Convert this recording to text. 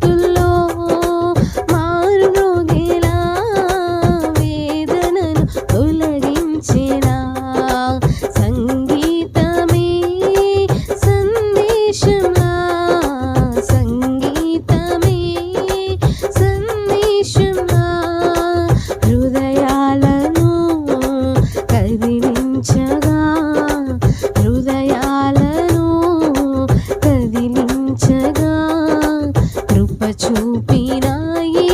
to. చూపినాయి.